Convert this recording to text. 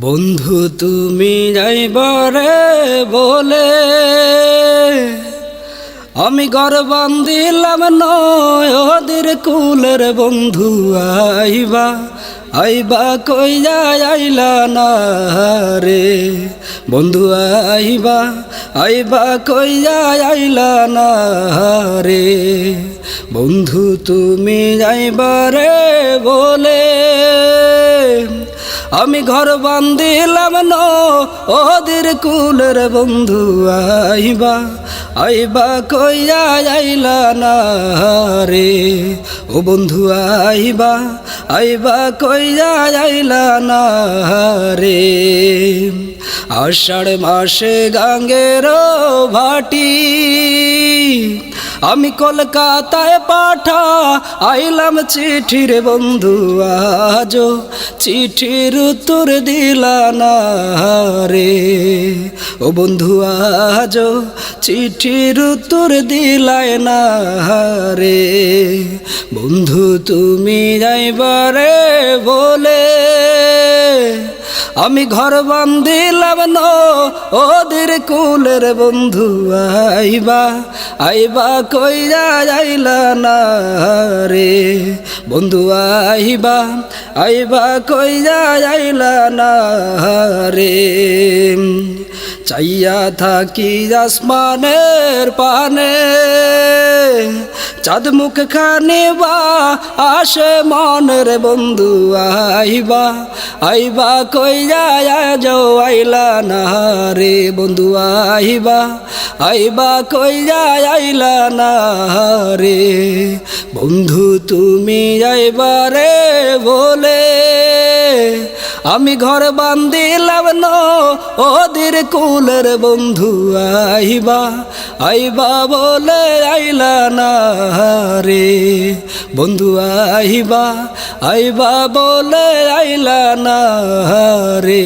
বন্ধু, তুমি যাইবারে বলে আমি ঘর বান্ধিলাম নয় ওদের কুলের বন্ধু, আইবা আইবা কই যায়, আইলা না রে। বন্ধু, আইবা আইবা কই যায়, আইলা না রে। বন্ধু, তুমি যাইবারে বলে আমি ঘর বান্ধিলাম ন ওদের কুলের বন্ধু আইবা আইবা কইয়া আইলা না রে। ও বন্ধু আইবা আইবা কইয়া আইলা না রে। আষাঢ় মাসে গাঙ্গের ভাটি আমি কলকাতায় পাঠা, আইলাম চিঠির বন্ধু আজ চিঠির উত্তর দিলা না রে। ও বন্ধু আজ চিঠির উত্তর দিলায় না রে। বন্ধু তুমি যাইবারে বলে আমি ঘর বান্ধিলাম ওদের কুলের বন্ধু আইবা আইবা কইরা যাইলা না রে। বন্ধু আইবা আইবা কইরা যাইলা না রে। চাইয়া থাকি আসমানের পানে চাঁদ মুখ খানে বা আসে মনের বন্ধু, আইবা আইবা কই যায় যাও আইলা না রে বন্ধু, আইবা আইবা কই যায় আইলা না রে বন্ধু, তুমি আইবা রে বলে আমি ঘর বান্ধিলাম ন, ওদের কুলের বন্ধু আইবা আইবা বলে আইলা না রে। বন্ধু আইবা আইবা বলে আইলা না রে।